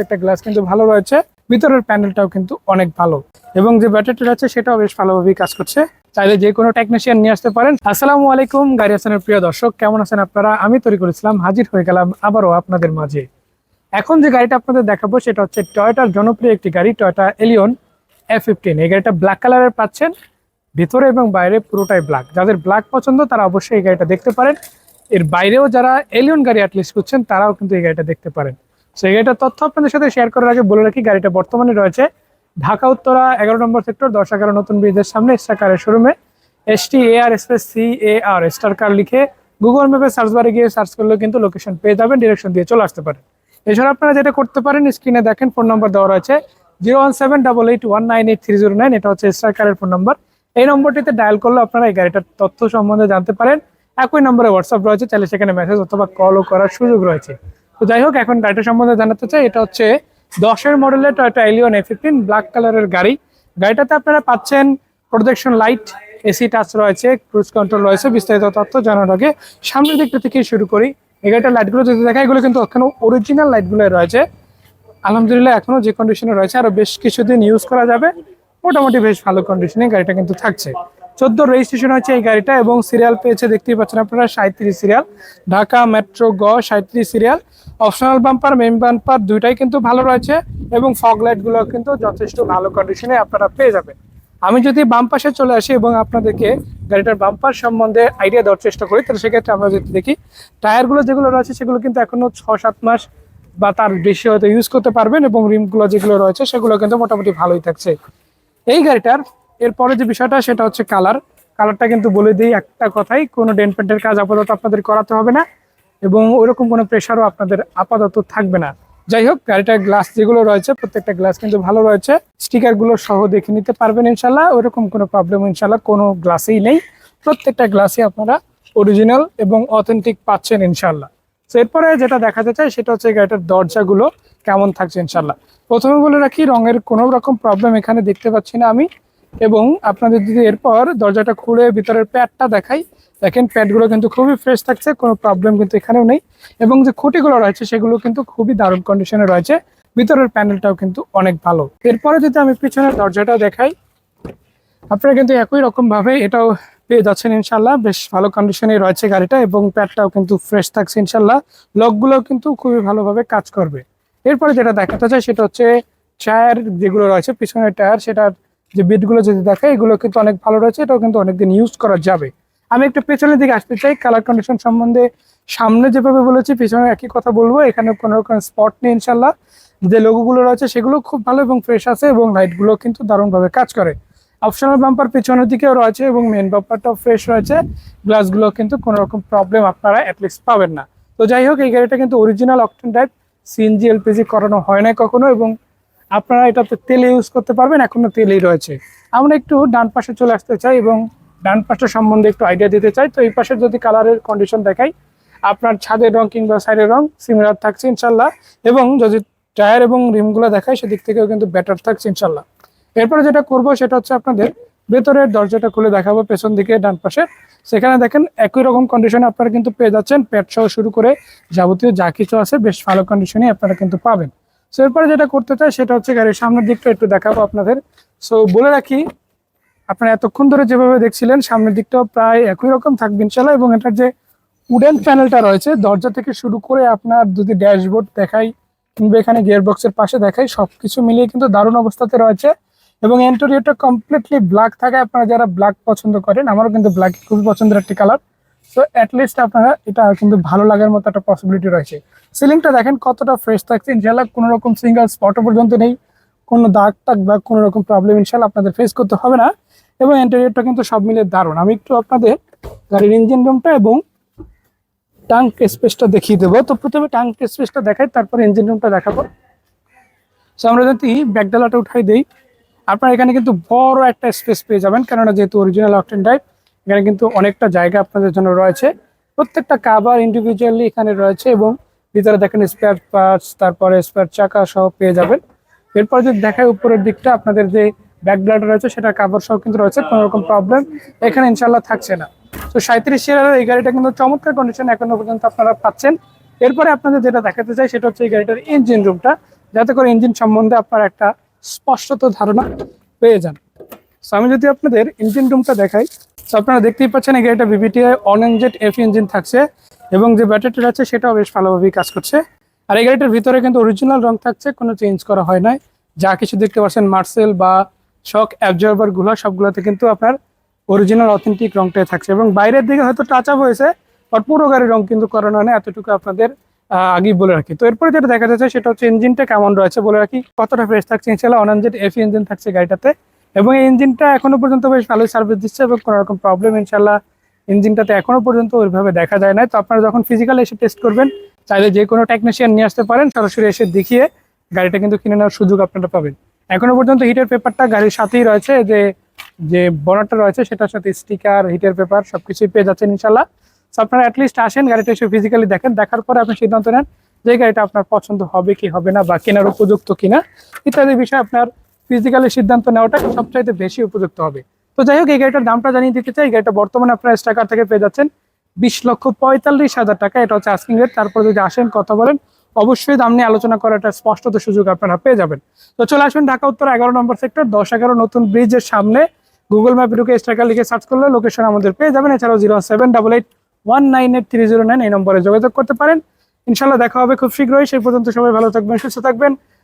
প্রত্যেকটা গ্লাস কিন্তু ভালো রয়েছে। ভিতরের প্যানেলটাও কিন্তু অনেক ভালো। এবং যে ব্যাটারিটা রয়েছে সেটাও বেশ ভালোভাবেই কাজ করছে। চাইলে যে কোনো টেকনিশিয়ান নিয়ে আসতে পারেন। আসসালামু আলাইকুম, গাড়ি হাসানের প্রিয় দর্শক, কেমন আছেন আপনারা? আমি তৈরি করেছিলাম হাজির হয়ে গেলাম আবারও আপনাদের মাঝে। এখন যে গাড়িটা আপনাদের দেখাবো, সেটা হচ্ছে টয়োটার জনপ্রিয় একটি গাড়ি টয়োটা এলিয়ন এফ ফিফটিন এই গাড়িটা ব্ল্যাক কালারের পাচ্ছেন। ভিতরে এবং বাইরে পুরোটাই ব্ল্যাক যাদের ব্ল্যাক পছন্দ, তারা অবশ্যই এই গাড়িটা দেখতে পারেন। এর বাইরেও যারা এলিয়ন গাড়ি অ্যাটলিস্ট করছেন তারাও কিন্তু এই গাড়িটা দেখতে পারেন। সো গাড়িটার তথ্য আপনাদের সাথে শেয়ার করার আগে বলে রাখি, গাড়িটা বর্তমানে রয়েছে ঢাকা, উত্তরা, এগারো নম্বর সেক্টর দশ, এগারো নতুন ব্রিজের সামনে স্টার কারের শোরুমে S T A R space C A R star car লিখে গুগল ম্যাপে সার্চ বারে গিয়ে সার্চ করলেও কিন্তু লোকেশন পেয়ে যাবেন ডিরেকশন দিয়ে চলে আসতে পারেন। এছাড়া আপনারা যেটা করতে পারেন স্ক্রিনে দেখেন ফোন নম্বর দেওয়া রয়েছে zero one seven double eight one nine eight three zero nine এটা হচ্ছে স্টার কারের ফোন নম্বর এই নম্বরটিতে ডায়াল করলে আপনারা এই গাড়িটার তথ্য সম্বন্ধে জানতে পারেন। একই নম্বরে হোয়াটসঅ্যাপ রয়েছে, চাইলে সেখানে মেসেজ অথবা কলও করার সুযোগ রয়েছে। তো যাই হোক, এখন গাড়িটা সম্বন্ধে জানাতে চাই, এটা হচ্ছে দশের মডেলের Toyota Allion A fifteen black কালারের গাড়ি। গাড়িটাতে আপনারা পাচ্ছেন প্রোটেকশন লাইট এসি টাচ রয়েছে ক্রুজ কন্ট্রোল রয়েছে, বিস্তারিত তথ্য জানার আগে সামনের দিকটা থেকে শুরু করি। এই গাড়িটার লাইটগুলো যদি দেখা এগুলো কিন্তু ওখানে অরিজিনাল লাইটগুলো রয়েছে। আলহামদুলিল্লাহ, এখনও যে কন্ডিশনে রয়েছে, আরও বেশ কিছুদিন ইউজ করা যাবে। মোটামুটি বেশ ভালো কন্ডিশনে গাড়িটা কিন্তু থাকছে। চোদ্দ রেজিস্ট্রেশন হচ্ছে এই গাড়িটা এবং সিরিয়াল পেয়েছে, দেখতেই পাচ্ছেন আপনারা সাঁত্রিশ সিরিয়াল ঢাকা মেট্রো গ সাঁত্রিশ serial optional bumper main bumper দুইটাই কিন্তু ভালো রয়েছে এবং ফগ লাইটগুলো কিন্তু যথেষ্ট ভালো কন্ডিশনে আপনারা পেয়ে যাবেন। আমি যদি বাম পাশে চলে আসি এবং আপনাদেরকে গাড়িটার বাম্পার সম্বন্ধে আইডিয়া দেওয়ার চেষ্টা করি, তাহলে সেক্ষেত্রে আমরা যদি দেখি, টায়ারগুলো যেগুলো রয়েছে সেগুলো কিন্তু এখনও ছ সাত মাস বা তার বেশি হয়তো ইউজ করতে পারবেন এবং রিমগুলো যেগুলো রয়েছে সেগুলো কিন্তু মোটামুটি ভালোই থাকছে। এই গাড়িটার এরপরে যে বিষয়টা, সেটা হচ্ছে কালার কালারটা কিন্তু বলে দিই একটা কথাই, কোনো ডেন্ট পেন্টের কাজ আপাতত আপনাদের করাতে হবে না এবং ওইরকম কোনো প্রেশারও আপনাদের আপাতত থাকবে না। যাই হোক, গাড়িটার গ্লাস যেগুলো রয়েছে, প্রত্যেকটা গ্লাস কিন্তু ভালো রয়েছে। স্টিকারগুলো সহ দেখে নিতে পারবেন ইনশাল্লাহ ওইরকম কোনো প্রবলেম ইনশাল্লাহ কোনো গ্লাসেই নেই। প্রত্যেকটা গ্লাসই আপনারা অরিজিনাল এবং অথেন্টিক পাচ্ছেন ইনশাল্লাহ তো এরপরে যেটা দেখাতে চাই, সেটা হচ্ছে গাড়িটার দরজাগুলো কেমন থাকছে ইনশাল্লাহ প্রথমে বলে রাখি, রঙের কোনো রকম প্রবলেম এখানে দেখতে পাচ্ছি না আমি। এবং আপনাদের যদি এরপর দরজাটা খুলে ভিতরের প্যাডটা দেখাই, দেখেন প্যাডগুলো কিন্তু খুবই ফ্রেশ থাকছে, কোনো প্রবলেম কিন্তু এখানেও নেই। এবং যে খুঁটিগুলো রয়েছে, সেগুলো কিন্তু খুবই দারুণ কন্ডিশনে রয়েছে। ভিতরের প্যানেলটাও কিন্তু অনেক ভালো। এরপরে যদি আমি পিছনের দরজাটা দেখাই, আপনারা কিন্তু একই রকম ভাবে এটাও পেয়ে যাচ্ছেন ইনশাল্লাহ বেশ ভালো কন্ডিশনে রয়েছে গাড়িটা এবং প্যাডটাও কিন্তু ফ্রেশ থাকছে ইনশাল্লাহ লকগুলো কিন্তু খুবই ভালোভাবে কাজ করবে। এরপরে যেটা দেখাতে চাই, সেটা হচ্ছে টায়ার যেগুলো রয়েছে, পিছনের টায়ার সেটার যে বিটগুলো যদি দেখায় এগুলো কিন্তু অনেক ভালো রয়েছে, এটাও কিন্তু অনেকদিন ইউজ করা যাবে। আমি একটু পেছনের দিকে আসতে চাই কালার কন্ডিশন সম্বন্ধে সামনে যেভাবে বলেছি, পিছনে একই কথা বলব, এখানে কোনো রকম স্পট নেই ইনশাল্লাহ যে লোগোগুলো রয়েছে, সেগুলো খুব ভালো এবং ফ্রেশ আছে এবং লাইটগুলো কিন্তু দারুণভাবে কাজ করে। অপশনাল বাম্পার পেছনের দিকেও রয়েছে এবং মেন বাম্পারটাও ফ্রেশ রয়েছে। গ্লাসগুলো কিন্তু কোনো রকম প্রবলেম আপনারা অ্যাটলিস্ট পাবেন না। তো যাই হোক, এই গাড়িটা কিন্তু original octane type CNG LPG করানো হয় না কখনো এবং আপনারা এটাতে তেল ইউজ করতে পারবেন, এখনও তেলই রয়েছে। আমরা একটু ডান পাশে চলে আসতে চাই এবং ডান পাশটা সম্বন্ধে একটু আইডিয়া দিতে চাই। তো এই পাশে যদি কালারের কন্ডিশন দেখাই, আপনার ছাদের রং কিংবা সাইডের রং সিমিলার থাকছে ইনশাল্লাহ। এবং যদি টায়ার এবং রিমগুলো দেখায় সেদিক থেকেও কিন্তু বেটার থাকছে ইনশাল্লাহ। এরপরে যেটা করব, সেটা হচ্ছে আপনাদের ভেতরের দরজাটা খুলে দেখাবো, পেছন দিকে, ডান পাশে। সেখানে দেখেন একই রকম কন্ডিশনে আপনারা কিন্তু পেয়ে যাচ্ছেন। পেট সহ শুরু করে যাবতীয় যা কিছু আছে, বেশ ভালো কন্ডিশনে আপনারা কিন্তু পাবেন। সো এরপরে যেটা করতে চাই সেটা হচ্ছে গাড়ির সামনের দিকটা একটু দেখাবো আপনাদের। সো বলে রাখি, আপনারা এতক্ষণ ধরে যেভাবে দেখছিলেন, সামনের দিকটাও প্রায় একই রকম থাকবে ইনশাল্লাহ এবং এটার যে উডেন প্যানেলটা রয়েছে, দরজা থেকে শুরু করে আপনার যদি ড্যাশবোর্ড দেখাই কিংবা এখানে গিয়ার বক্সের পাশে দেখাই, সবকিছু মিলিয়ে কিন্তু দারুণ অবস্থাতে রয়েছে এবং এন্টোরিয়রটা কমপ্লিটলি ব্ল্যাক থাকে আপনারা যারা ব্ল্যাক পছন্দ করেন, আমারও কিন্তু ব্ল্যাক খুবই পছন্দের একটি কালার সো অ্যাটলিস্ট আপনারা এটা কিন্তু ভালো লাগার মতো একটা পসিবিলিটি রয়েছে। সিলিংটা দেখেন কতটা ফ্রেশ থাকছে। ইনশাল্লাহ কোনো রকম সিঙ্গেল স্পটও পর্যন্ত নেই। কোনো দাগ টাগ বা কোনো রকম প্রবলেম ইনশাল্লাহ আপনাদের ফেস করতে হবে না। এবং ইন্টেরিয়রটা কিন্তু সব মিলে দারুণ। আমি একটু আপনাদের গাড়ির ইঞ্জিন রুমটা এবং টাঙ্ক স্পেসটা দেখিয়ে দেবো। তো প্রথমে টাঙ্ক স্পেসটা দেখাই, তারপর ইঞ্জিন রুমটা দেখাবো। সো আমরা যদি ব্যাকডালাটা উঠাই দিই, আপনারা এখানে কিন্তু বড় একটা স্পেস পেয়ে যাবেন। কেননা যেহেতু অরিজিনাল অকটেন টাইপ এখানে কিন্তু অনেকটা জায়গা আপনাদের জন্য রয়েছে। প্রত্যেকটা কাবার ইন্ডিভিজুয়ালি এখানে রয়েছে এবং ভিতরে দেখেন স্পেয়ার পার্টস তারপরে স্পেয়ার চাকা সহ পেয়ে যাবেন। এরপর যদি দেখায় উপরের দিকটা, আপনাদের যে ব্যাকগ্রাউন্ড রয়েছে, সেটা কাভার সহ কিন্তু রয়েছে, কোনো রকম প্রবলেম এখানে ইনশাল্লাহ থাকছে না। তো সাঁত্রিশ সিরিয়ালের এই গাড়িটা কিন্তু চমৎকার কন্ডিশন এখনও পর্যন্ত আপনারা পাচ্ছেন। এরপরে আপনাদের যেটা দেখাতে চাই, সেটা হচ্ছে এই গাড়িটার ইঞ্জিন রুমটা যাতে করে ইঞ্জিন সম্বন্ধে আপনার একটা স্পষ্টত ধারণা পেয়ে যান। সো আমি যদি আপনাদের ইঞ্জিন রুমটা দেখাই আপনারা দেখতেই পাচ্ছেন এই গাড়িটা বিবিটিআই অনএনজেড এফ ইঞ্জিন থাকছে এবং যে ব্যাটারিটা আছে, সেটাও বেশ ভালোভাবেই কাজ করছে। আর এই গাড়িটার ভিতরে কিন্তু অরিজিনাল রং থাকছে, কোনো চেঞ্জ করা হয় নাই। যা কিছু দেখতে পাচ্ছেন মার্সেল বা শক অ্যাবজর্বারগুলো, সবগুলোতে কিন্তু আপনার অরিজিনাল অথেন্টিক রংটাই থাকছে। এবং বাইরের দিকে হয়তো টাচ আপ হয়েছে আর পুরো গাড়ির রং কিন্তু করানো হয় না এতটুকু আপনাদের আগেই বলে রাখি। তো এরপরে যেটা দেখা যাচ্ছে, সেটা হচ্ছে ইঞ্জিনটা কেমন রয়েছে বলে রাখি। কতটা ফ্রেশ থাকছে ইনশাল্লাহ অনএনজেড এফ ইঞ্জিন থাকছে গাড়িটাতে। এবং এই ইঞ্জিনটা এখনও পর্যন্ত বেশ ভালোই সার্ভিস দিচ্ছে এবং কোনো রকম প্রবলেম ইনশাল্লাহ ইঞ্জিনটাতে এখনও পর্যন্ত ওইভাবে দেখা যায় না। তো আপনারা যখন ফিজিক্যালি এসে টেস্ট করবেন, চাইলে যে কোনো টেকনিশিয়ান নিয়ে আসতে পারেন, সরাসরি এসে দেখিয়ে গাড়িটা কিন্তু কিনে নেওয়ার সুযোগ আপনারা পাবেন। এখনও পর্যন্ত হিটের পেপারটা গাড়ির সাথেই রয়েছে, যে যে বনারটা রয়েছে সেটার সাথে স্টিকার হিটের পেপার সব কিছুই পেয়ে যাচ্ছেন ইনশাল্লাহ তো আপনারা অ্যাটলিস্ট আসেন, গাড়িটা এসে ফিজিক্যালি দেখেন, দেখার পরে আপনি সিদ্ধান্ত নেন যে গাড়িটা আপনার পছন্দ হবে কি হবে না বা কেনার উপযুক্ত কিনা ইত্যাদি বিষয়ে আপনার ফিজিক্যালি সিদ্ধান্ত নেওয়াটা সবচাইতে বেশি উপযুক্ত হবে। তো যাই হোক, এই গাড়িটার দামটা জানিয়ে দিতে চাই। গাড়িটা বর্তমানে আপনার স্টাকার থেকে পেয়ে যাচ্ছেন বিশ লক্ষ পঁয়তাল্লিশ হাজার টাকা। এটা হচ্ছে আস্কিং রেট তারপর যদি আসেন, কথা বলেন, অবশ্যই দাম নিয়ে আলোচনা করার একটা স্পষ্টত সুযোগ আপনারা পেয়ে যাবেন। তো চলে আসবেন ঢাকা, উত্তর এগারো নম্বর সেক্টর দশ এগারো নতুন ব্রিজের সামনে। গুগল ম্যাপে ঢুকে স্টাকার লিখে সার্চ করলে লোকেশন আমাদের পেয়ে যাবেন। এছাড়াও zero seven double eight one nine eight three zero nine এই নম্বরে যোগাযোগ করতে পারেন। ইনশাল্লাহ দেখা হবে খুব শীঘ্রই। সেই পর্যন্ত সবাই ভালো থাকবেন, সুস্থ থাকবেন।